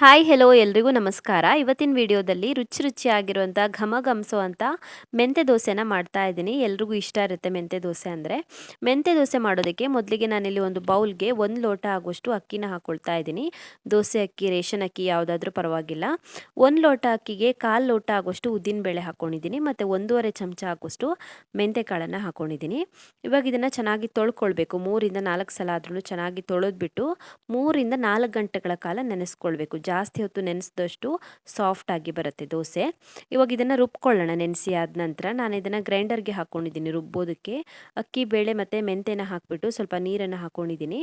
Hi hello ಎಲ್ರಿಗೂ ನಮಸ್ಕಾರ. ಇವತ್ತಿನ ವಿಡಿಯೋದಲ್ಲಿ ರುಚಿ ರುಚಿಯಾಗಿರುವಂಥ ಘಮ ಅಂತ ಮೆಂತೆ ದೋಸೆನ ಮಾಡ್ತಾ ಇದ್ದೀನಿ. ಎಲ್ರಿಗೂ ಇಷ್ಟ ಇರುತ್ತೆ ಮೆಂತೆ ದೋಸೆ ಅಂದರೆ. ಮೆಂತೆ ದೋಸೆ ಮಾಡೋದಕ್ಕೆ ಮೊದಲಿಗೆ ನಾನಿಲ್ಲಿ ಒಂದು ಬೌಲ್ಗೆ ಒಂದು ಲೋಟ ಆಗುವಷ್ಟು ಅಕ್ಕಿನ ಹಾಕ್ಕೊಳ್ತಾ ಇದ್ದೀನಿ. ದೋಸೆ ಅಕ್ಕಿ, ರೇಷನ್ ಅಕ್ಕಿ ಯಾವುದಾದ್ರೂ ಪರವಾಗಿಲ್ಲ. ಒಂದು ಲೋಟ ಅಕ್ಕಿಗೆ ಕಾಲು ಲೋಟ ಆಗುವಷ್ಟು ಉದ್ದಿನಬೇಳೆ ಹಾಕ್ಕೊಂಡಿದ್ದೀನಿ ಮತ್ತು ಒಂದೂವರೆ ಚಮಚ ಹಾಕುವಷ್ಟು ಮೆಂತೆ ಕಾಳನ್ನು ಹಾಕ್ಕೊಂಡಿದ್ದೀನಿ ಇವಾಗ ಇದನ್ನು ಚೆನ್ನಾಗಿ ತೊಳ್ಕೊಳ್ಬೇಕು. ಮೂರಿಂದ ನಾಲ್ಕು ಸಲ ಆದ್ರೂ ಚೆನ್ನಾಗಿ ತೊಳೆದ್ಬಿಟ್ಟು ಮೂರಿಂದ ನಾಲ್ಕು ಗಂಟೆಗಳ ಕಾಲ ನೆನೆಸ್ಕೊಳ್ಬೇಕು. ಜಾಸ್ತಿ ಹೊತ್ತು ನೆನೆಸಿದಷ್ಟು ಸಾಫ್ಟಾಗಿ ಬರುತ್ತೆ ದೋಸೆ. ಇವಾಗ ಇದನ್ನು ರುಬ್ಕೊಳ್ಳೋಣ ನೆನೆಸಿ ಆದ ನಂತರ. ನಾನು ಇದನ್ನು ಗ್ರೈಂಡರ್ಗೆ ಹಾಕ್ಕೊಂಡಿದ್ದೀನಿ ರುಬ್ಬೋದಕ್ಕೆ. ಅಕ್ಕಿ, ಬೇಳೆ ಮತ್ತು ಮೆಂತೆನ ಹಾಕಿಬಿಟ್ಟು ಸ್ವಲ್ಪ ನೀರನ್ನು ಹಾಕ್ಕೊಂಡಿದ್ದೀನಿ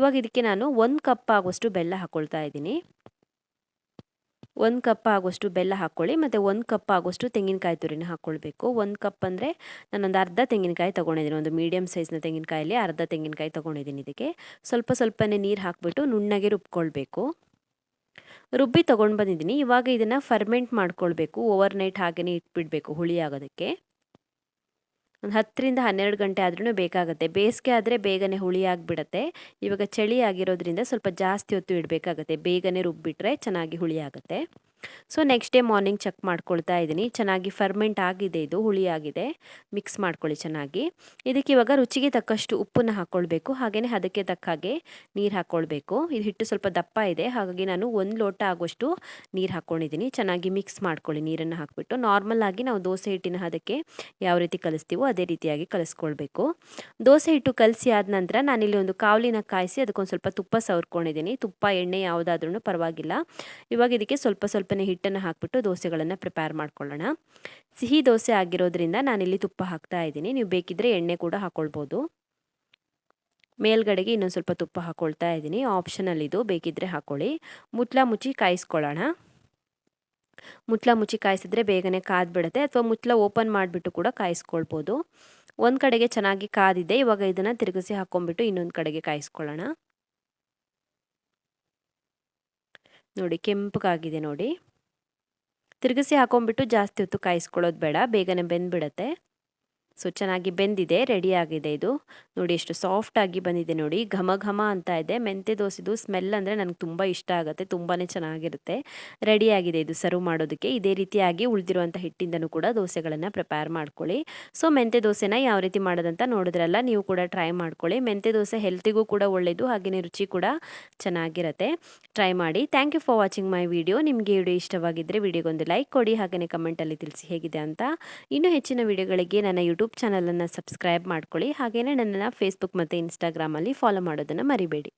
ಇವಾಗ ಇದಕ್ಕೆ ನಾನು ಒಂದು ಕಪ್ ಆಗುವಷ್ಟು ಬೆಲ್ಲ ಹಾಕ್ಕೊಳ್ತಾ ಇದ್ದೀನಿ. ಒಂದು ಕಪ್ ಆಗುವಷ್ಟು ಬೆಲ್ಲ ಹಾಕ್ಕೊಳ್ಳಿ ಮತ್ತು ಒಂದು ಕಪ್ ಆಗುವಷ್ಟು ತೆಂಗಿನಕಾಯಿ ತುರಿನ ಹಾಕ್ಕೊಳ್ಬೇಕು ಒಂದು ಕಪ್ ಅಂದರೆ ನಾನೊಂದು ಅರ್ಧ ತೆಂಗಿನಕಾಯಿ ತೊಗೊಂಡಿದ್ದೀನಿ. ಒಂದು ಮೀಡಿಯಮ್ ಸೈಜ್ನ ತೆಂಗಿನಕಾಯಲ್ಲಿ ಅರ್ಧ ತೆಂಗಿನಕಾಯಿ ತೊಗೊಂಡಿದ್ದೀನಿ ಇದಕ್ಕೆ. ಸ್ವಲ್ಪ ಸ್ವಲ್ಪನೇ ನೀರು ಹಾಕ್ಬಿಟ್ಟು ನುಣ್ಣಗೆ ರುಬ್ಕೊಳ್ಬೇಕು. ರುಬ್ಬಿ ತೊಗೊಂಡು ಬಂದಿದ್ದೀನಿ. ಇವಾಗ ಇದನ್ನು ಫರ್ಮೆಂಟ್ ಮಾಡ್ಕೊಳ್ಬೇಕು. ಓವರ್ ನೈಟ್ ಹಾಗೆಯೇ ಇಟ್ಬಿಡಬೇಕು ಹುಳಿ ಆಗೋದಕ್ಕೆ ಒಂದು ಹತ್ತರಿಂದ ಹನ್ನೆರಡು ಗಂಟೆ ಆದ್ರೂ ಬೇಕಾಗುತ್ತೆ. ಬೇಸಿಗೆ ಆದರೆ ಬೇಗನೆ ಹುಳಿ ಆಗಿಬಿಡತ್ತೆ. ಇವಾಗ ಚಳಿ ಆಗಿರೋದ್ರಿಂದ ಸ್ವಲ್ಪ ಜಾಸ್ತಿ ಹೊತ್ತು ಇಡಬೇಕಾಗತ್ತೆ. ಬೇಗನೆ ರುಬ್ಬಿಟ್ರೆ ಚೆನ್ನಾಗಿ ಹುಳಿ ಆಗುತ್ತೆ. So next day morning check ಮಾಡ್ಕೊಳ್ತಾ ಇದ್ದೀನಿ. ಚೆನ್ನಾಗಿ ಫರ್ಮೆಂಟ್ ಆಗಿದೆ ಇದು, ಹುಳಿ ಆಗಿದೆ. ಮಿಕ್ಸ್ ಮಾಡ್ಕೊಳ್ಳಿ ಚೆನ್ನಾಗಿ. ಇದಕ್ಕೆ ಇವಾಗ ರುಚಿಗೆ ತಕ್ಕಷ್ಟು ಉಪ್ಪನ್ನು ಹಾಕ್ಕೊಳ್ಬೇಕು ಹಾಗೆಯೇ ಅದಕ್ಕೆ ತಕ್ಕ ಹಾಗೆ ನೀರು ಹಾಕ್ಕೊಳ್ಬೇಕು ಇದು ಹಿಟ್ಟು ಸ್ವಲ್ಪ ದಪ್ಪ ಇದೆ. ಹಾಗಾಗಿ ನಾನು ಒಂದು ಲೋಟ ಆಗುವಷ್ಟು ನೀರು ಹಾಕ್ಕೊಂಡಿದ್ದೀನಿ ಚೆನ್ನಾಗಿ ಮಿಕ್ಸ್ ಮಾಡ್ಕೊಳ್ಳಿ ನೀರನ್ನು ಹಾಕ್ಬಿಟ್ಟು. ನಾರ್ಮಲ್ ಆಗಿ ನಾವು ದೋಸೆ ಹಿಟ್ಟಿನ ಅದಕ್ಕೆ ಯಾವ ರೀತಿ ಕಲಿಸ್ತೀವೋ ಅದೇ ರೀತಿಯಾಗಿ ಕಲಿಸ್ಕೊಳ್ಬೇಕು. ದೋಸೆ ಹಿಟ್ಟು ಕಲಸಿ ಆದ ನಂತರ ನಾನಿಲ್ಲಿ ಒಂದು ಕಾವಲಿನ ಕಾಯಿಸಿ ಅದಕ್ಕೊಂದು ಸ್ವಲ್ಪ ತುಪ್ಪ ಸವರ್ಕೊಂಡಿದ್ದೀನಿ. ತುಪ್ಪ, ಎಣ್ಣೆ ಯಾವುದಾದ್ರೂ ಪರವಾಗಿಲ್ಲ. ಇವಾಗ ಇದಕ್ಕೆ ಸ್ವಲ್ಪ ಸ್ವಲ್ಪ ಸ್ವಲ್ಪನೇ ಹಿಟ್ಟನ್ನು ಹಾಕ್ಬಿಟ್ಟು ದೋಸೆಗಳನ್ನು ಪ್ರಿಪೇರ್ ಮಾಡ್ಕೊಳ್ಳೋಣ. ಸಿಹಿ ದೋಸೆ ಆಗಿರೋದ್ರಿಂದ ನಾನಿಲ್ಲಿ ತುಪ್ಪ ಹಾಕ್ತಾ ಇದ್ದೀನಿ. ನೀವು ಬೇಕಿದ್ರೆ ಎಣ್ಣೆ ಕೂಡ ಹಾಕ್ಕೊಳ್ಬೋದು ಮೇಲ್ಗಡೆಗೆ ಇನ್ನೊಂದು ಸ್ವಲ್ಪ ತುಪ್ಪ ಹಾಕ್ಕೊಳ್ತಾ ಇದ್ದೀನಿ. ಆಪ್ಷನಲ್ ಇದು ಬೇಕಿದ್ರೆ ಹಾಕ್ಕೊಳ್ಳಿ ಮುತ್ಲ ಮುಚ್ಚಿ ಕಾಯಿಸ್ಕೊಳ್ಳೋಣ. ಮುತ್ಲ ಮುಚ್ಚಿ ಕಾಯಿಸಿದ್ರೆ ಬೇಗನೆ ಕಾದ್ಬಿಡುತ್ತೆ. ಅಥವಾ ಮುತ್ಲ ಓಪನ್ ಮಾಡಿಬಿಟ್ಟು ಕೂಡ ಕಾಯಿಸ್ಕೊಳ್ಬೋದು. ಒಂದು ಕಡೆಗೆ ಚೆನ್ನಾಗಿ ಕಾದಿದೆ. ಇವಾಗ ಇದನ್ನು ತಿರುಗಿಸಿ ಹಾಕ್ಕೊಂಬಿಟ್ಟು ಇನ್ನೊಂದು ಕಡೆಗೆ ಕಾಯಿಸ್ಕೊಳ್ಳೋಣ. ನೋಡಿ ಕೆಂಪಗಾಗಿದೆ ನೋಡಿ. ತಿರುಗಿಸಿ ಹಾಕೊಂಡ್ಬಿಟ್ಟು ಜಾಸ್ತಿ ಹೊತ್ತು ಕಾಯಿಸ್ಕೊಳ್ಳೋದು ಬೇಡ ಬೇಗನೆ ಬೆಂದ್ಬಿಡತ್ತೆ. ಸೊ, ಚೆನ್ನಾಗಿ ಬೆಂದಿದೆ ರೆಡಿ ಆಗಿದೆ ಇದು. ನೋಡಿ, ಎಷ್ಟು ಸಾಫ್ಟಾಗಿ ಬಂದಿದೆ ನೋಡಿ. ಘಮ ಘಮ ಅಂತ ಇದೆ. ಮೆಂತೆ ದೋಸೆದು ಸ್ಮೆಲ್ ಅಂದರೆ ನನಗೆ ತುಂಬ ಇಷ್ಟ ಆಗುತ್ತೆ. ತುಂಬಾ ಚೆನ್ನಾಗಿರುತ್ತೆ. ರೆಡಿ ಆಗಿದೆ ಇದು ಸರ್ವ್ ಮಾಡೋದಕ್ಕೆ. ಇದೇ ರೀತಿಯಾಗಿ ಉಳಿದಿರುವಂಥ ಹಿಟ್ಟಿಂದನೂ ಕೂಡ ದೋಸೆಗಳನ್ನು ಪ್ರಿಪೇರ್ ಮಾಡ್ಕೊಳ್ಳಿ. ಸೊ, ಮೆಂತೆ ದೋಸೆನ ಯಾವ ರೀತಿ ಮಾಡೋದಂತ ನೋಡಿದ್ರಲ್ಲ, ನೀವು ಕೂಡ ಟ್ರೈ ಮಾಡ್ಕೊಳ್ಳಿ. ಮೆಂತೆ ದೋಸೆ ಹೆಲ್ತಿಗೂ ಕೂಡ ಒಳ್ಳೆಯದು ಹಾಗೆಯೇ ರುಚಿ ಕೂಡ ಚೆನ್ನಾಗಿರುತ್ತೆ. ಟ್ರೈ ಮಾಡಿ. Thank you for watching my video ನಿಮಗೆ ವಿಡಿಯೋ ಇಷ್ಟವಾಗಿದ್ದರೆ ವಿಡಿಯೋಗೊಂದು ಲೈಕ್ ಕೊಡಿ. ಹಾಗೆಯೇ ಕಮೆಂಟಲ್ಲಿ ತಿಳಿಸಿ ಹೇಗಿದೆ ಅಂತ. ಇನ್ನೂ ಹೆಚ್ಚಿನ ವಿಡಿಯೋಗಳಿಗೆ ನನ್ನ ಯೂಟ್ಯೂಬ್ ಯೂಟ್ಯೂಬ್ ಚಾನಲನ್ನು ಸಬ್ಸ್ಕ್ರೈಬ್ ಮಾಡ್ಕೊಳ್ಳಿ ಹಾಗೆಯೇ ನನ್ನನ್ನು ಫೇಸ್ಬುಕ್ ಮತ್ತು ಇನ್ಸ್ಟಾಗ್ರಾಮಲ್ಲಿ ಫಾಲೋ ಮಾಡೋದನ್ನು ಮರಿಬೇಡಿ.